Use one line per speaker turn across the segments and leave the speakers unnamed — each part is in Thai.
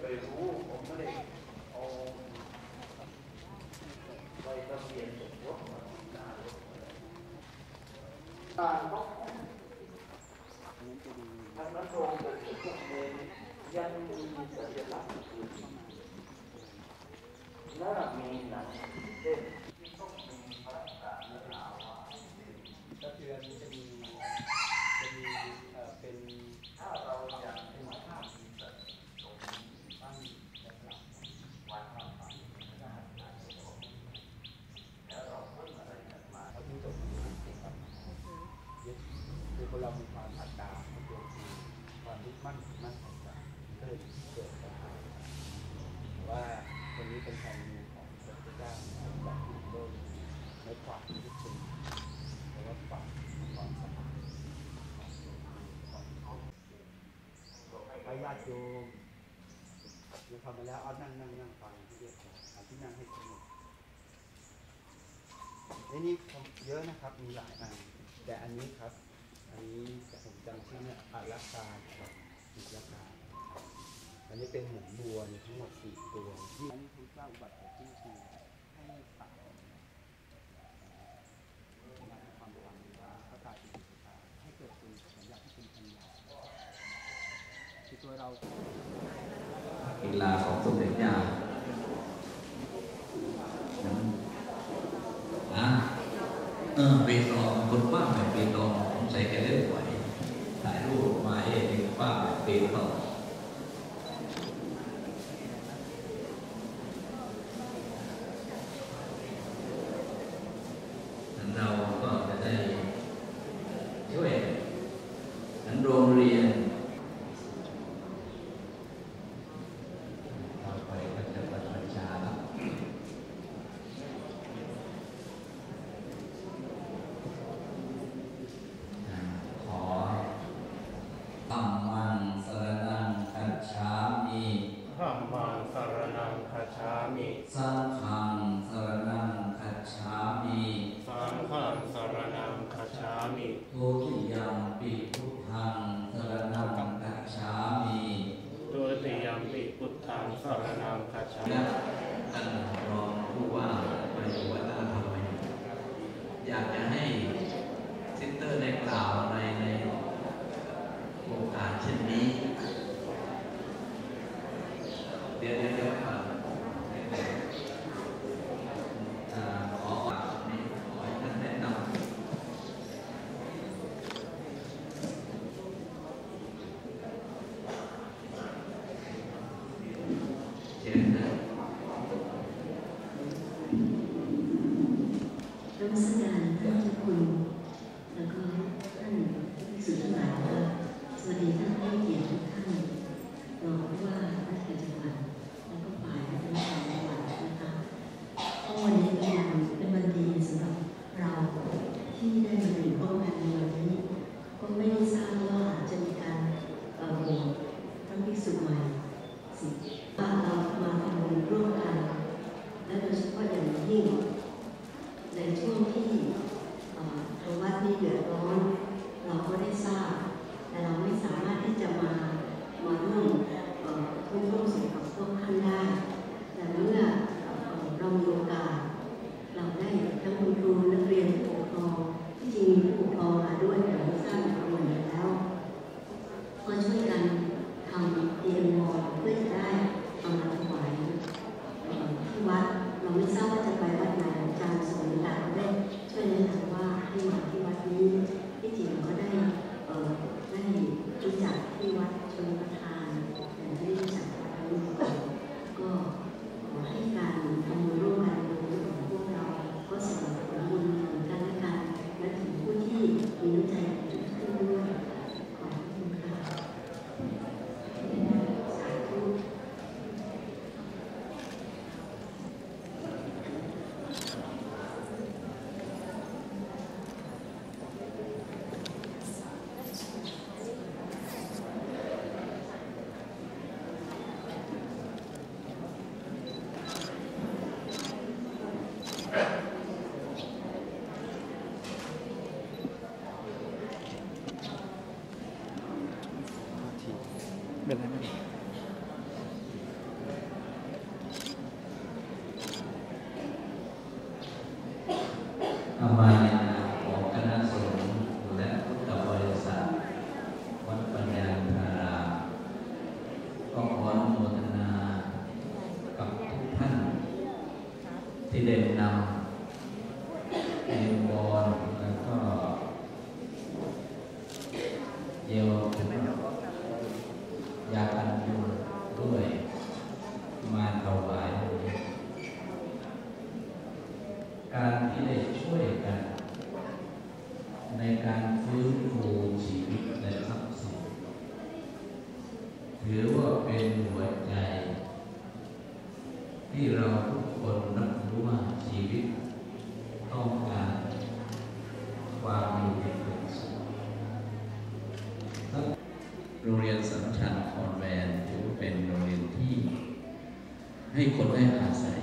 ไปรู้ ผมไม่ได้เอาใบทะเบียนสมรสมาต่าง
ต้
อ
ง ติโยมเราทำไปแล้วเอานั่งนั่งนั่งฟังให้เรียบร้อยที่นั่งให้สงบไอ้นี่เยอะนะครับมีหลายอันแต่อันนี้ครับ อันนี้แต่ผมจำชื่อเนี่ยอารักาครับอิรักาอันนี้เป็นหมุนบัวทั้งหมดสี่ตัวที่อันนคุณเจ้าอุบัติเกิดขึ้ เรา
ลีลาของสมเด็จย่าอะเออเป็นรองคนบ้าแบบเป็นรองใส่แกเล่นไหวถ่ายรูปมาเองป้าแบบเป็น
ร
อง 没来 โรงเรียนสัมชัญคอนแวนถือเป็นโรงเรียนที่ ให้คนได้อาศัย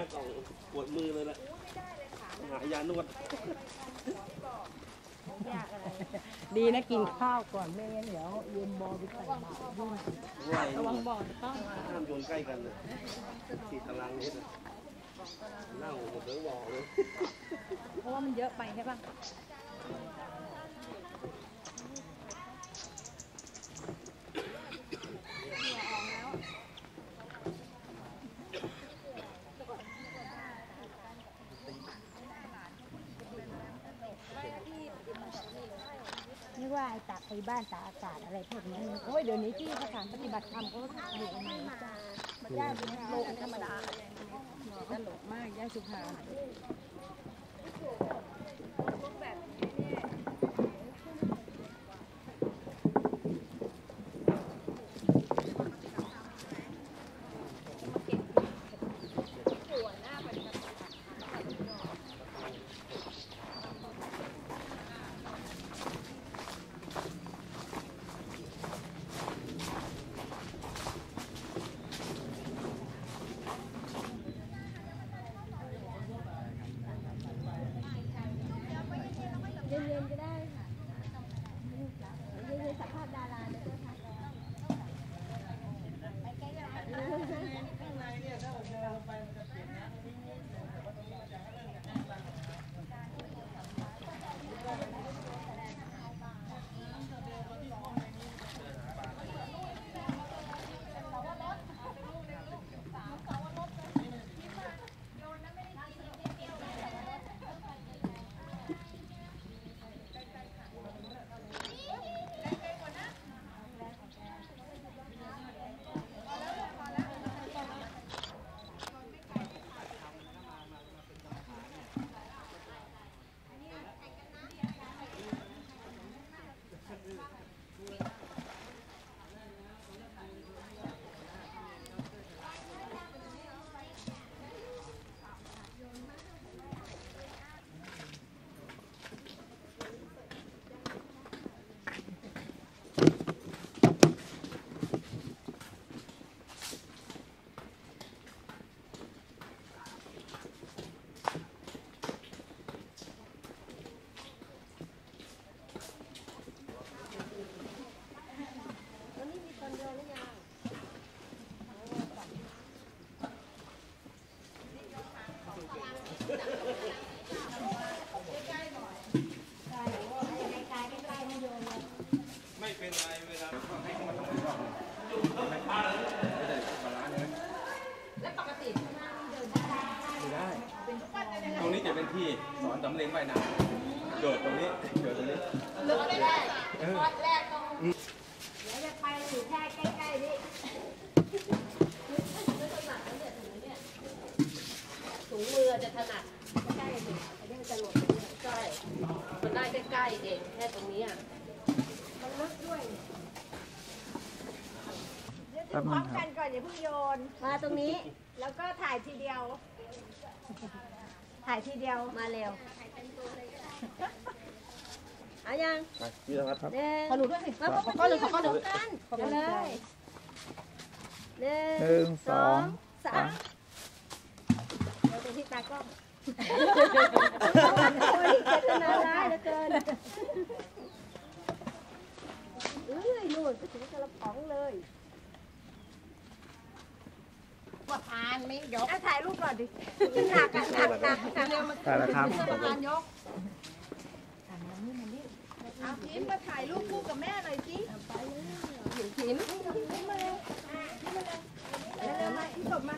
ห้กล่องป
วดมือเล
ยละหายาน
ว
ด
ดี
นะ
กิ
นข้าวก่อนไม่งั้นเดี๋ยวเย็นบอไปใส่บาตรย
ระวังบ่อต้องห้ามโยนใกล้กันเลยสี่ตารางเมตรน่าหมดเลยบ่อเลย
เพราะว่ามันเยอะไปใช่ปะ
บ้านตากอากาศอะไรพวกนี้
โอ้ยเดี๋ยวนี้ที่สถานปฏิบัติธรรมเขาก็อยู่กันนี้จ้ะย่าเป็นโลกธรรมดาตลกมากย่าสุภา
ที่สอนสำเร็จว่ายน้ำเกิดตรงนี้เกิดตรงนี้
ลึกไม่ได้ทอดแรกต้องเดี๋ยวจะไปอยู่แค่ใกล้ๆนี่ถุงมือจะถนัดใกล้ๆสิอันนี้มันจะหลดใช่มันได้ใกล้ๆเองแค่ตรงนี้อะมันลึกด้วย
พร้อมกันก่อนอย่าเพิ่งโยน
มาตรงนี้
แล้วก็ถ่ายทีเดียว
ถ่ายทีเดียวมาเร็วเอายัง
ไปพี่ธวัฒน์
หนึ่ง
ขอหนูด้วยสิ
มาขอก้อนหนึ่งขอก้อนหนึ่งกันขอกันเลยหนึ่
หนึ่งสอง
สามเดี๋ยวไปที่ตากล้องโอ้ยเจตนาร้ายเหลือเกินเอ้ยนู่นไปถึงกระป๋องเลยา
นไม่ยก
ถ่ายรูปก่อนดิหนักหนักหนักหนักเร็วมา
ถ่ายแล้วครับ
ประมาณยก
เอาพิมมาถ่ายรูปคู่กับแม่หน่อยสิ
หินมาเลยพิมพิมมาเร
็ว
เร็วมาพิมมา